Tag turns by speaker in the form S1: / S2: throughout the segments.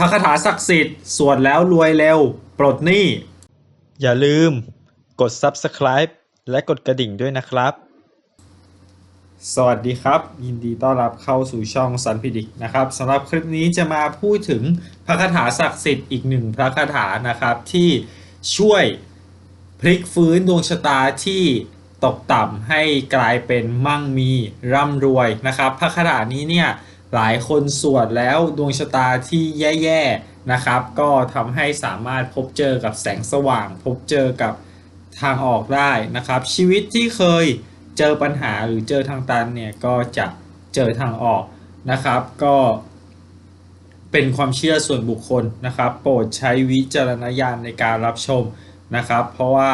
S1: พระคาถาศักดิ์สิทธิ์สวดแล้วรวยเร็ว ปลดหนี้
S2: อย่าลืม กด Subscribe และกดกระดิ่งด้วยนะครับ
S1: สวัสดีครับ ยินดีต้อนรับเข้าสู่ช่องสันพิดิกนะครับสำหรับคลิปนี้จะมาพูดถึงพระคาถาศักดิ์สิทธิ์อีกหนึ่งพระคาถานะครับที่ช่วยพลิกฟื้นดวงชะตาที่ตกต่ำให้กลายเป็นมั่งมีร่ำรวยนะครับ พระคาถานี้เนี่ย หลายคนสวดแล้วดวงชะตาที่แย่ๆนะครับ ก็ทำให้สามารถพบเจอกับแสงสว่าง พบเจอกับทางออกได้นะครับ ชีวิตที่เคยเจอปัญหาหรือเจอทางตันเนี่ยก็จะเจอทางออกนะครับ ก็เป็นความเชื่อส่วนบุคคลนะครับ โปรดใช้วิจารณญาณในการรับชมนะครับ เพราะว่า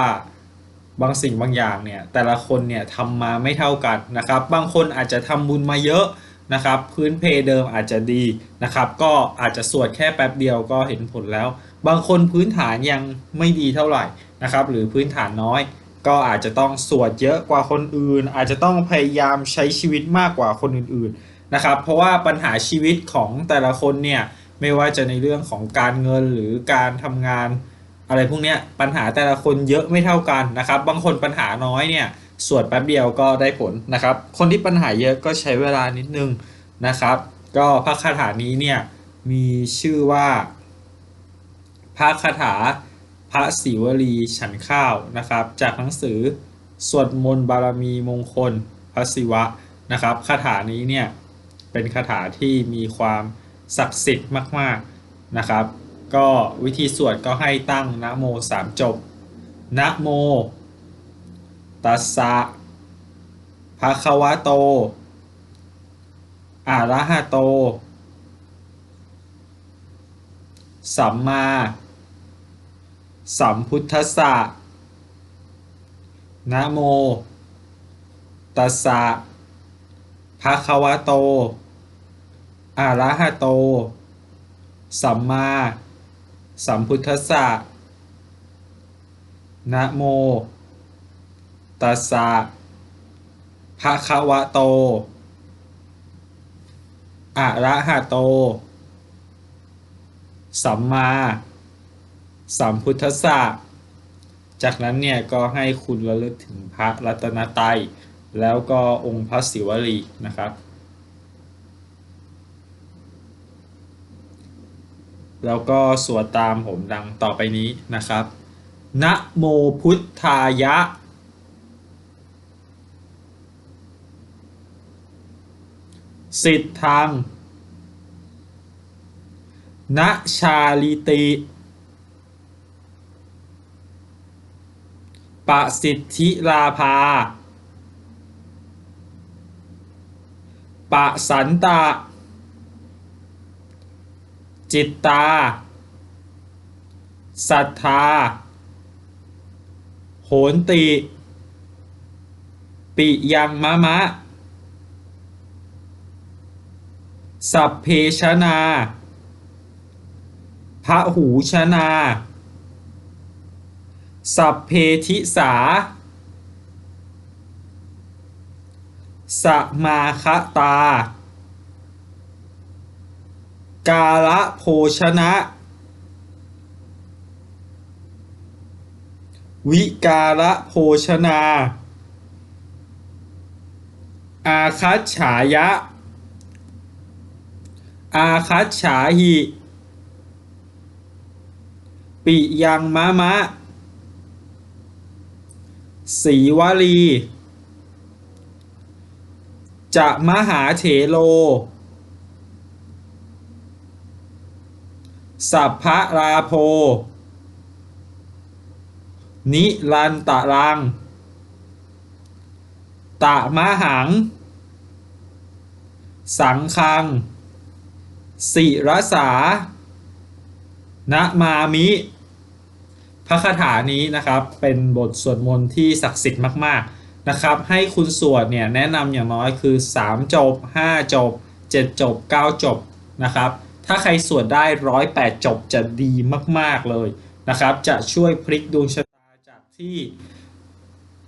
S1: บางสิ่งบางอย่างเนี่ยแต่ละคนเนี่ยทำมาไม่เท่ากันนะครับ บางคนอาจจะทำบุญมาเยอะ นะครับพื้นเพเดิมอาจจะดีนะครับก็อาจจะสวดแค่แป๊บเดียวก็เห็นผลแล้ว บางคนพื้นฐานยังไม่ดีเท่าไหร่นะครับหรือพื้นฐานน้อย ก็อาจจะต้องสวดเยอะกว่าคนอื่น อาจจะต้องพยายามใช้ชีวิตมากกว่าคนอื่นๆนะครับเพราะว่าปัญหาชีวิตของแต่ละคนเนี่ยไม่ว่าจะในเรื่องของการเงินหรือการทำงาน อะไรพวกนี้ปัญหาแต่ละคนเยอะไม่เท่ากันนะครับบางคนปัญหาน้อยเนี่ย สวดแป๊บเดียวก็ได้ผลนะครับ คนที่ปัญหาเยอะก็ใช้เวลานิดนึงนะครับ ก็พระคาถานี้เนี่ยมีชื่อว่าพระคาถาพระศิวลีฉันข้าวนะครับ จากหนังสือสวดมนต์บารมีมงคลพระศิวะนะครับคาถานี้เนี่ยเป็นคาถาที่มีความศักดิ์สิทธิ์มากๆนะครับ ก็วิธีสวดก็ให้ตั้งนะโมสามจบนะโม ตัสสะภะคะวะโต อะระหะโต สัมมา สัมพุทธัสสะนะโม ตัสสะภะคะวะโต อะระหะโต สัมมา สัมพุทธัสสะนะโม ตัสสะภะคะวะโต อะระหะโต สัมมา สัมพุทธสสะจากนั้นเนี่ยก็ให้คุณระลึกถึงพระรัตนตรัยแล้วก็องค์พระศิวลีนะครับ แล้วก็สวดตามผมดังต่อไปนี้นะครับ นะโมพุทธายะ สิทธังนะชาลิติปสิทธิราภาปะสันตะจิตตาศรัทธา โหนติ ปิยังมะมะ สัพเพชนาพระหูชนา สัพเพทิสา สมาคตา กาละโภชนะ วิการะโภชนา อาคัจฉายะ อาคัจฉาหิปิยังมะมะสีวลี จะมหาเถโล สัพพะราโพ นิรันตะรัง ตะมะหัง สังคัง สิรสานะมามิพระคาถานี้นะครับเป็นบทสวดมนต์ที่ศักดิ์สิทธิ์มากๆนะครับ ให้คุณสวดเนี่ยแนะนำอย่างน้อยคือ 3 จบ 5 จบ 7 จบ 9 จบนะครับ ถ้าใครสวดได้ร้อยแปดจบจะดีมากๆเลยนะครับ จะช่วยพลิกดวงชะตาจากที่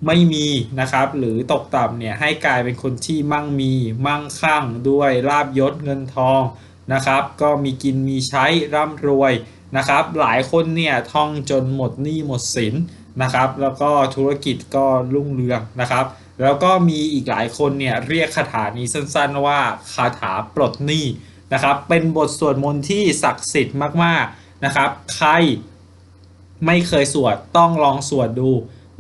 S1: ไม่มีนะครับ หรือตกต่ำเนี่ยให้กลายเป็นคนที่มั่งมีมั่งคั่งด้วยลาบยศเงินทอง นะครับ ก็มีกินมีใช้ร่ำรวยนะครับ หลายคนเนี่ยท่องจนหมดหนี้หมดสินนะครับ แล้วก็ธุรกิจก็รุ่งเรืองนะครับ แล้วก็มีอีกหลายคนเนี่ยเรียกคาถานี้สั้นๆว่าคาถาปลดหนี้นะครับ เป็นบทสวดมนต์ที่ศักดิ์สิทธิ์มากๆนะครับ ใครไม่เคยสวดต้องลองสวดดู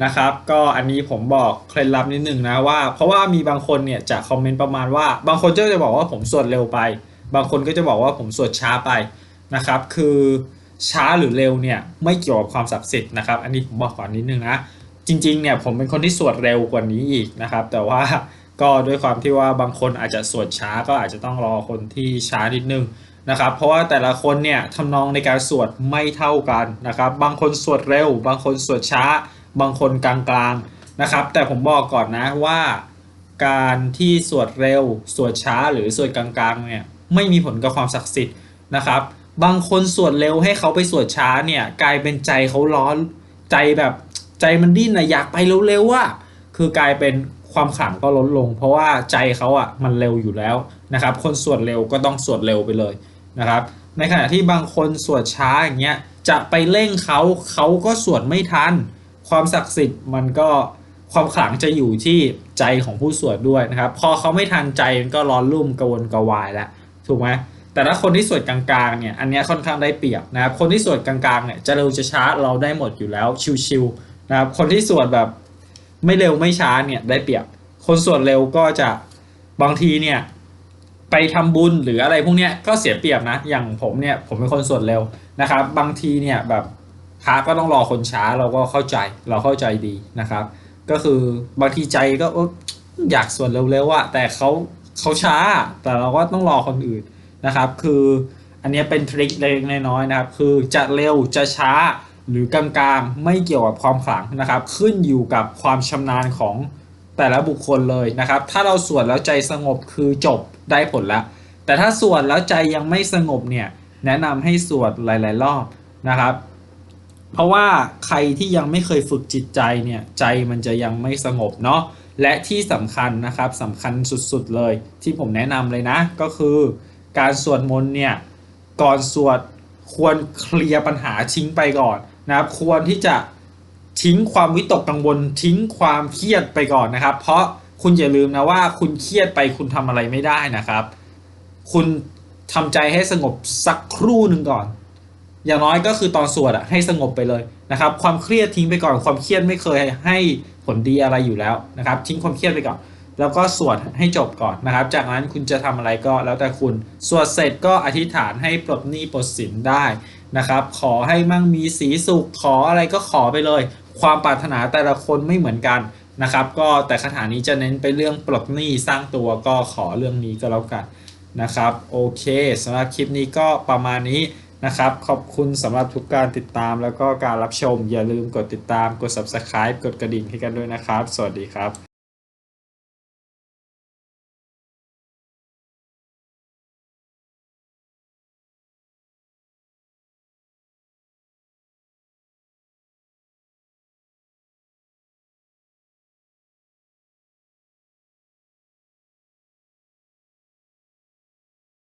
S1: นะครับ ก็อันนี้ผมบอกเคล็ดลับนิดหนึ่งนะว่า เพราะว่ามีบางคนเนี่ยจะคอมเมนต์ประมาณว่า บางคนก็จะบอกว่าผมสวดเร็วไป บางคนก็จะบอกว่าผมสวดช้าไปนะครับ คือช้าหรือเร็วเนี่ยไม่เกี่ยวกับความศักดิ์สิทธิ์นะครับ อันนี้ผมบอกก่อนนิดนึงนะจริงๆเนี่ยผมเป็นคนที่สวดเร็วกว่านี้อีกนะครับ แต่ว่าก็ด้วยความที่ว่าบางคนอาจจะสวดช้าก็อาจจะต้องรอคนที่ช้านิดนึงนะครับ เพราะว่าแต่ละคนเนี่ยทำนองในการสวดไม่เท่ากันนะครับ บางคนสวดเร็ว บางคนสวดช้า บางคนกลางๆนะครับ แต่ผมบอกก่อนนะว่า การที่สวดเร็ว สวดช้าหรือสวดกลางๆเนี่ย ไม่มีผลกับความศักดิ์สิทธิ์นะครับ บางคนสวดเร็วให้เขาไปสวดช้าเนี่ยกลายเป็นใจเขาร้อนใจแบบใจมันดิ้นนะอยากไปเร็วๆอะคือกลายเป็นความขลังก็ลดลง เพราะว่าใจเขาอะมันเร็วอยู่แล้วนะครับ คนสวดเร็วก็ต้องสวดเร็วไปเลยนะครับ ในขณะที่บางคนสวดช้าอย่างเงี้ยจะไปเร่งเขาเขาก็สวดไม่ทัน ความศักดิ์สิทธิ์มันก็ความขลังจะอยู่ที่ใจของผู้สวดด้วยนะครับ พอเขาไม่ทันใจมันก็ร้อนรุ่มกระวนกระวายแล้ว ถูกไหมแต่ถ้าคนที่สวดกลางๆเนี่ยอันนี้ค่อนข้างได้เปรียบนะครับคนที่สวดกลางๆเนี่ยจะเร็วจะช้าเราได้หมดอยู่แล้วชิวๆนะครับคนที่สวดแบบไม่เร็วไม่ช้าเนี่ยได้เปรียบ คนสวดเร็วก็จะบางทีเนี่ยไปทำบุญหรืออะไรพวกเนี้ยก็เสียเปรียบนะ อย่างผมเนี่ยผมเป็นคนสวดเร็วนะครับ บางทีเนี่ยแบบพระก็ต้องรอคนช้าเราก็เข้าใจเราเข้าใจดีนะครับ ก็คือบางทีใจก็เอ้ออยากสวดเร็วๆอะแต่เขา เขาช้า แต่เราก็ต้องรอคนอื่นนะครับ คืออันนี้เป็นทริคเล็กน้อยนะครับ คือจะเร็วจะช้าหรือกลางๆไม่เกี่ยวกับความขลังนะครับ ขึ้นอยู่กับความชำนาญของแต่ละบุคคลเลยนะครับ ถ้าเราสวดแล้วใจสงบคือจบได้ผลแล้ว แต่ถ้าสวดแล้วใจยังไม่สงบเนี่ยแนะนำให้สวดหลาย ๆ รอบนะครับ เพราะว่าใครที่ยังไม่เคยฝึกจิตใจเนี่ยใจมันจะยังไม่สงบเนาะ และที่สำคัญนะครับสำคัญสุดๆเลยที่ผมแนะนำเลยนะ ก็คือการสวดมนต์เนี่ยก่อนสวดควรเคลียร์ปัญหาทิ้งไปก่อนนะครับควรที่จะทิ้งความวิตกกังวลทิ้งความเครียดไปก่อนนะครับ เพราะคุณอย่าลืมนะว่าคุณเครียดไปคุณทำอะไรไม่ได้นะครับ คุณทำใจให้สงบสักครู่หนึ่งก่อน อย่างน้อยก็คือตอนสวดอะให้สงบไปเลยนะครับ ความเครียดทิ้งไปก่อนความเครียดไม่เคยให้ผลดีอะไรอยู่แล้วนะครับ ทิ้งความเครียดไปก่อน แล้วก็สวดให้จบก่อนนะครับ จากนั้นคุณจะทำอะไรก็แล้วแต่คุณสวดเสร็จก็อธิษฐานให้ปลดหนี้ปลดสินได้นะครับ ขอให้มั่งมีสีสุขขออะไรก็ขอไปเลย ความปรารถนาแต่ละคนไม่เหมือนกันนะครับ ก็แต่คาถานี้จะเน้นไปเรื่องปลดหนี้สร้างตัวก็ขอเรื่องนี้ก็แล้วกันนะครับ โอเคสำหรับคลิปนี้ก็ประมาณนี้ นะครับ ขอบคุณสำหรับทุกการติดตามแล้วก็การรับชม อย่าลืมกดติดตามกด subscribe กดกระดิ่งให้กันด้วยนะครับ สวัสดีครับ